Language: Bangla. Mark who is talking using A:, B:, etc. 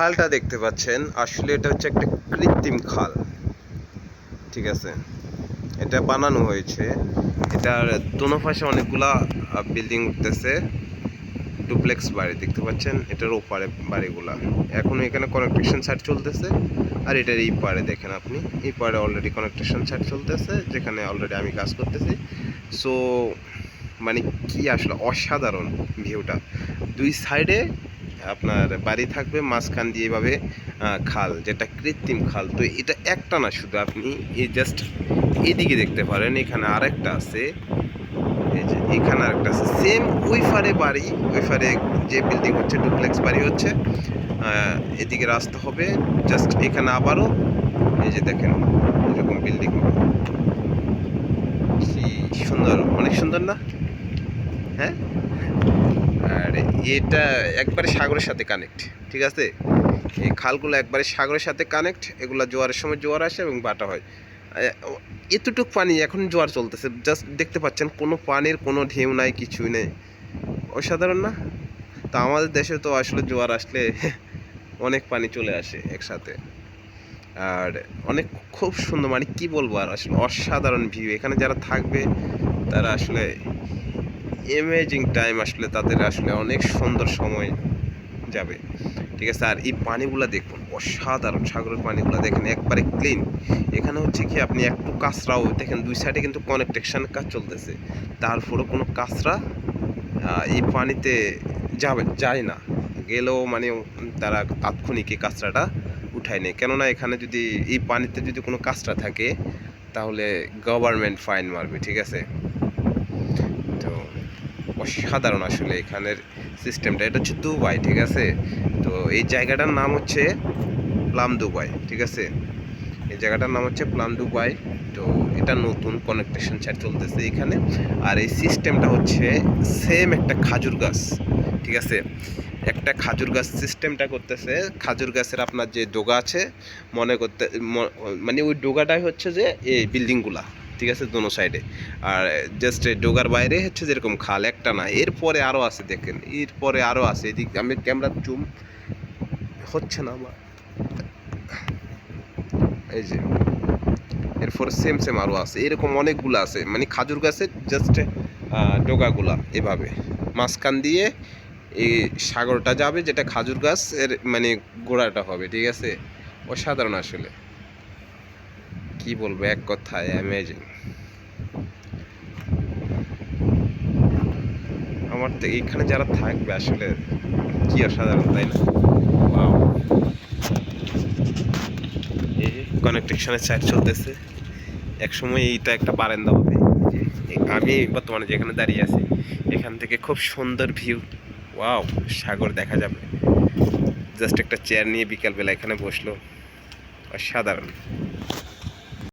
A: খালটা দেখতে পাচ্ছেন। আসলে এটা হচ্ছে একটা কৃত্রিম খাল। ঠিক আছে? এটা বানানো হয়েছে। এটার দোনো পাশে অনেকগুলা বিল্ডিং উঠতেছে। ডুপ্লেক্স বাড়ি, দেখতে পাচ্ছেন? এটার ওপারে বাড়িগুলা। এখনও এখানে কনেকট্রেশন সাইট চলতেছে। আর এটার এই পারে দেখেন আপনি। এই পারে অলরেডি কনেকট্রেশন সাইট চলতেছে, যেখানে অলরেডি আমি কাজ করতেছি। সো মানে কি আসলে অসাধারণ ভিউটা দুই সাইডে আপনার বাড়ি থাকবে মাঝখান দিয়ে এভাবে খাল, যেটা কৃত্রিম খাল। তো এটা একটা না, শুধু আপনি এই জাস্ট এদিকে দেখতে পারেন, এখানে আরেকটা আছে। এই যে এখানে আরেকটা আছে। সেম ওই ফারে বাড়ি, ওই ফারে যে বিল্ডিং হচ্ছে ডুপ্লেক্স বাড়ি হচ্ছে এদিকে রাস্তা হবে জাস্ট এখানে আবারও এই যে দেখেন, এরকম বিল্ডিং হবে। সুন্দর, অনেক সুন্দর না? হ্যাঁ? আর এটা একবারে সাগরের সাথে কানেক্ট ঠিক আছে? এই খালগুলো একবারে সাগরের সাথে কানেক্ট এগুলো জোয়ারের সময় জোয়ার আসে এবং বাটা হয়। এতটুক পানি এখন জোয়ার চলতেছে জাস্ট দেখতে পাচ্ছেন, কোনো পানির কোনো ঢেউ নাই, কিছুই নেই। অসাধারণ না? তো আমাদের দেশে তো আসলে জোয়ার আসলে অনেক পানি চলে আসে একসাথে। আর অনেক খুব সুন্দর মানে কী বলব আর, আসলে অসাধারণ ভিউ এখানে যারা থাকবে, তারা আসলে এমেজিং টাইম আসলে তাদের আসলে অনেক সুন্দর সময় যাবে। ঠিক আছে? আর এই পানিগুলো দেখুন, অসাধারণ সাগরের পানিগুলো দেখেন, একবারে ক্লিন এখানে হচ্ছে কি, আপনি একটু কাঁচরাও, দেখেন দুই সাইডে কিন্তু কানেকটেকশন কাজ চলতেছে। তারপরও কোনো কাঁচরা এই পানিতে যাবে, যায় না। গেলেও মানে তারা তাৎক্ষণিক এই কাঁচরাটা উঠায় নেয়। কেননা এখানে যদি এই পানিতে যদি কোনো কাঁচরা থাকে, তাহলে গভর্নমেন্ট ফাইন মারবে, ঠিক আছে? অসাধারণ আসলে এখানের সিস্টেমটা। এটা হচ্ছে দুবাই, ঠিক আছে? তো এই জায়গাটার নাম হচ্ছে প্লাম দুবাই, ঠিক আছে? এই জায়গাটার নাম হচ্ছে প্লাম দুবাই। তো এটা নতুন কনেকটেশন ছাড় চলতেছে এখানে। আর এই সিস্টেমটা হচ্ছে সেম একটা খাজুর গাছ, ঠিক আছে? একটা খাজুর গাছ সিস্টেমটা করতেছে। খাজুর গাছের আপনার যে ডোগা আছে, মনে করতে মানে ওই ডোগাটাই হচ্ছে যে এই বিল্ডিংগুলা ঠিক আছে, দোনো সাইডে আর জাস্ট ডোগার বাইরে হচ্ছে যেরকম খাল, একটা না। এরপরে আরও আছে দেখেন, এরপরে আরও আছে। এদিক আমি ক্যামেরা জুম হচ্ছে না আমার। এই যে, এরপরে সেম সেম আরও আছে। এরকম অনেকগুলো আছে। মানে খাজুর গাছের জাস্ট ডোগাগুলা এভাবে। মাঝখান দিয়ে এই সাগরটা যাবে, যেটা খাজুর গাছ এর মানে গোড়াটা হবে, ঠিক আছে? অসাধারণ আসলে। কি বলব, এক কথায় অ্যামেজিং আমার তো এখানে যারা থাকবে আসলে কি অসাধারণ, তাই না. এই যে কানেকটেশনের সাইড চলতেছে। এক সময় এইটা একটা বারান্দা হবে। আমি বর্তমানে যেখানে দাঁড়িয়ে আছি, এখান থেকে খুব সুন্দর ভিউ ওয়াও সাগর দেখা যাবে। জাস্ট একটা চেয়ার নিয়ে বিকালবেলা এখানে বসল। অসাধারণ।